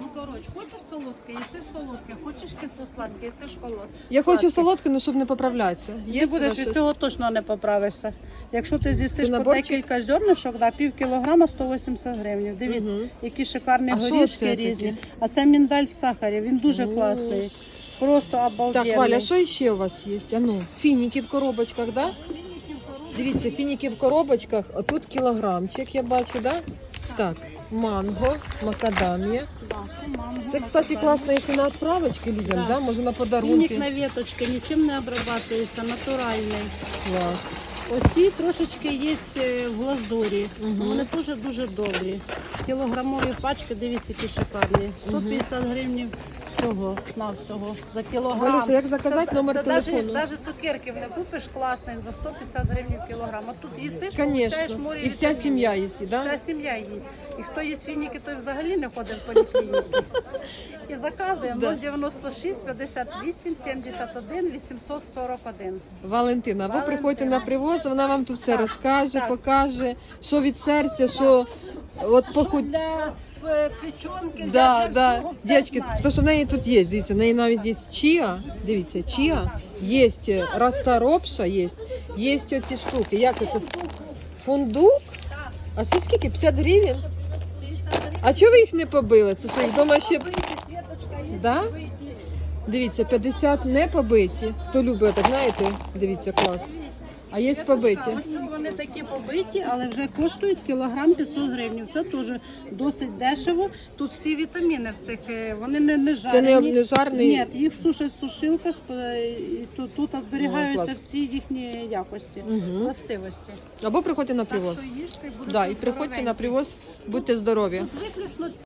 Ну, коротше, хочеш солодке, їстиш солодке, хочеш кисло-сладке, їстиш холод. Я хочу солодке, але щоб не поправлятися. Є Ти у будеш від цього точно не поправишся. Якщо ти з'їстиш Це по наборчик? декілька зернишок, да, пів кілограма 180 гривень. Дивіться, які шикарні А що горішки різні. А це міндаль в сахарі, він дуже М. класний. Просто обалденний. Так, Валя, що ще у вас є? А ну, фініки в коробочках, да? Дивіться, фініки в коробочках, а тут кілограмчик, я бачу, да? Так, манго, макадамія. Да, це манго, Це, кстати, класно, якщо на відправочки людям, да. Да. Може на Фінік подарунки. на веточці, нічим не обрабатується, натуральний. Клас. Оці трошечки є е, в глазурі. Мгм. Вони теж дуже добрі. Кілограмові пачки, дивіться, які шикарні. 150 гривень всього на всього за кілограм. Валюша, як заказати номер це телефону? Навіть цукерків не купиш класних за 150 гривень кілограм. А тут їсиш, получаєш море І вся вітамінів. сім'я їсть, да? Вся сім'я їсть. І хто їсть фініки, той взагалі не ходить в поліклініки. І заказуємо Да. 096 58 71 841. Валентина, ви приходьте на привоз, вона вам тут все розкаже, покаже, що від серця, що от похуд... для е, печонки, Да, для, да. всього все Дівчатки, знає. то що в неї тут є, дивіться, в неї навіть є чия, дивіться, чия, є расторопша, є, є оці штуки, як це? Фундук? А це скільки? 50 гривень? 50 гривень. А чого ви їх не побили? Це що, їх вдома ще... Да? Дивіться, 50 не побиті. Хто любить, так знаєте, дивіться, клас. А є побиті. Ось вони такі побиті, але вже коштують кілограм 500 гривень. Це теж досить дешево. Тут всі вітаміни в цих, е, вони не, не Це жарені. не, не жарний. Ні, їх сушать в сушилках, е, і тут, тут зберігаються всі їхні якості, Мгм. властивості. Або приходьте на Так привоз. що їжте, будете Да, і приходьте на привоз, будьте здорові. Виключно